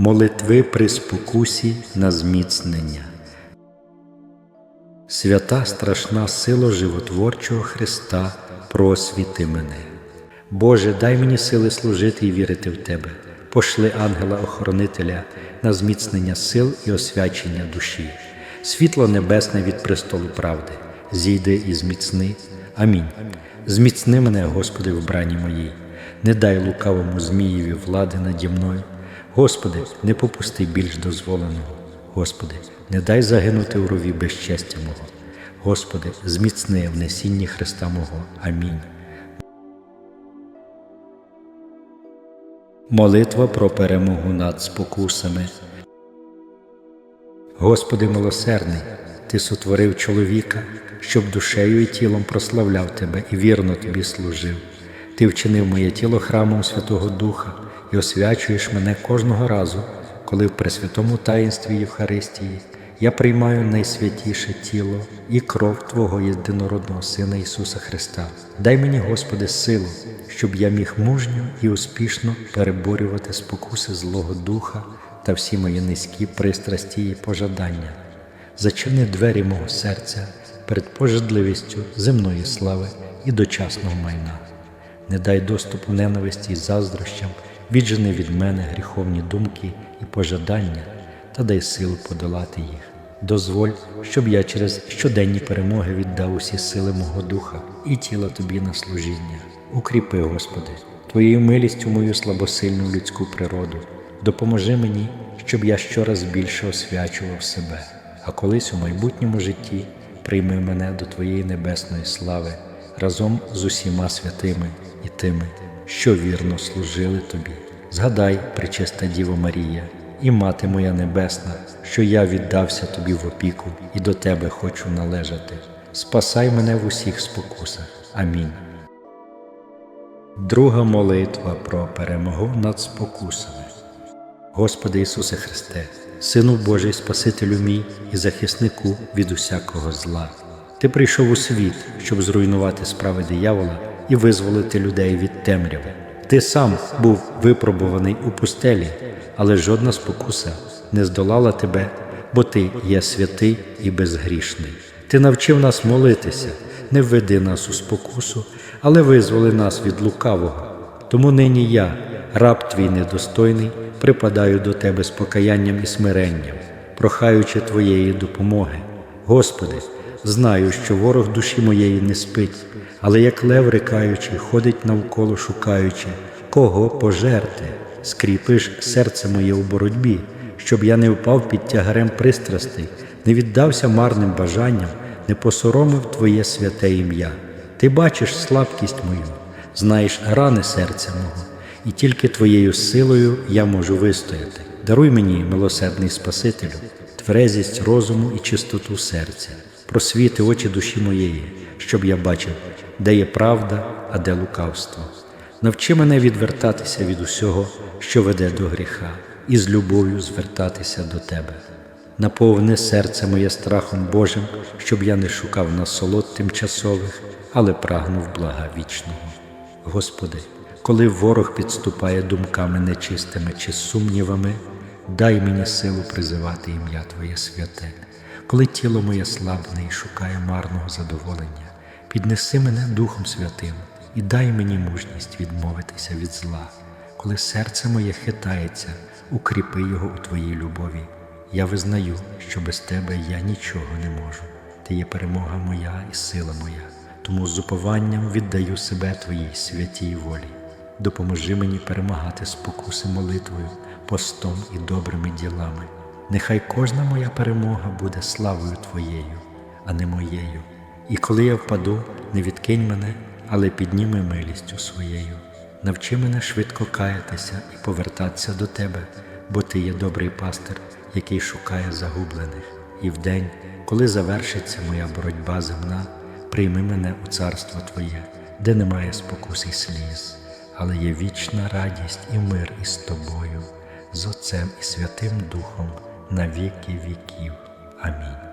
Молитви при спокусі на зміцнення. Свята страшна сила животворчого Христа, просвіти мене. Боже, дай мені сили служити і вірити в Тебе. Пошли ангела-охоронителя на зміцнення сил і освячення душі, світло небесне від престолу правди, зійди і зміцни. Амінь. Зміцни мене, Господи, в брані моїй, не дай лукавому Змієві влади наді мною. Господи, не попусти більш дозволеного. Господи, не дай загинути у рові безчестя мого. Господи, зміцни в несінні Христа мого. Амінь. Молитва про перемогу над спокусами. Господи милосердний, Ти сотворив чоловіка, щоб душею і тілом прославляв Тебе і вірно Тобі служив. Ти вчинив моє тіло храмом Святого Духа і освячуєш мене кожного разу, коли в пресвятому таїнстві Євхаристії я приймаю найсвятіше тіло і кров Твого єдинородного Сина Ісуса Христа. Дай мені, Господи, силу, щоб я міг мужньо і успішно переборювати спокуси Злого Духа та всі мої низькі пристрасті і пожадання. Зачини двері мого серця перед пожадливістю земної слави і дочасного майна. Не дай доступу ненависті й заздрощам, віджени від мене гріховні думки і пожадання та дай силу подолати їх. Дозволь, щоб я через щоденні перемоги віддав усі сили мого духа і тіла тобі на служіння. Укріпи, Господи, Твоєю милістю мою слабосильну людську природу. Допоможи мені, щоб я щораз більше освячував себе, а колись у майбутньому житті прийми мене до Твоєї небесної слави разом з усіма святими і тими, що вірно служили Тобі. Згадай, пречиста Діво Марія, і Мати моя Небесна, що я віддався Тобі в опіку і до Тебе хочу належати. Спасай мене в усіх спокусах. Амінь. Друга молитва про перемогу над спокусами. Господи Ісусе Христе, Сину Божий, Спасителю мій і захиснику від усякого зла. Ти прийшов у світ, щоб зруйнувати справи диявола і визволити людей від темряви. Ти сам був випробуваний у пустелі, але жодна спокуса не здолала тебе, бо ти є святий і безгрішний. Ти навчив нас молитися, не введи нас у спокусу, але визволи нас від лукавого. Тому нині я, раб твій недостойний, припадаю до тебе з покаянням і смиренням, прохаючи Твоєї допомоги. Господи, знаю, що ворог душі моєї не спить, але як лев рикаючи, ходить навколо шукаючи, кого пожерти, скріпиш серце моє у боротьбі, щоб я не впав під тягарем пристрастей, не віддався марним бажанням, не посоромив Твоє святе ім'я. Ти бачиш слабкість мою, знаєш рани серця мого, і тільки Твоєю силою я можу вистояти. Даруй мені, милосердний Спасителю, тверезість розуму і чистоту серця, просвіти очі душі моєї, щоб я бачив, де є правда, а де лукавство. Навчи мене відвертатися від усього, що веде до гріха, і з любов'ю звертатися до Тебе. Наповни серце моє страхом Божим, щоб я не шукав насолод тимчасових, але прагнув блага вічного. Господи, коли ворог підступає думками нечистими чи сумнівами, дай мені силу призивати ім'я Твоє святе, коли тіло моє слабне і шукає марного задоволення, піднеси мене Духом Святим і дай мені мужність відмовитися від зла, коли серце моє хитається, укріпи його у Твоїй любові. Я визнаю, що без Тебе я нічого не можу. Ти є перемога моя і сила моя, тому з упованням віддаю себе Твоїй святій волі. Допоможи мені перемагати спокуси молитвою, постом і добрими ділами. Нехай кожна моя перемога буде славою Твоєю, а не моєю. І коли я впаду, не відкинь мене, але підніми милістю своєю. Навчи мене швидко каятися і повертатися до Тебе, бо Ти є добрий пастир, який шукає загублених. І в день, коли завершиться моя боротьба земна, прийми мене у царство Твоє, де немає спокус і сліз, але є вічна радість і мир із Тобою, з Отцем і Святим Духом на віки віків. Амінь.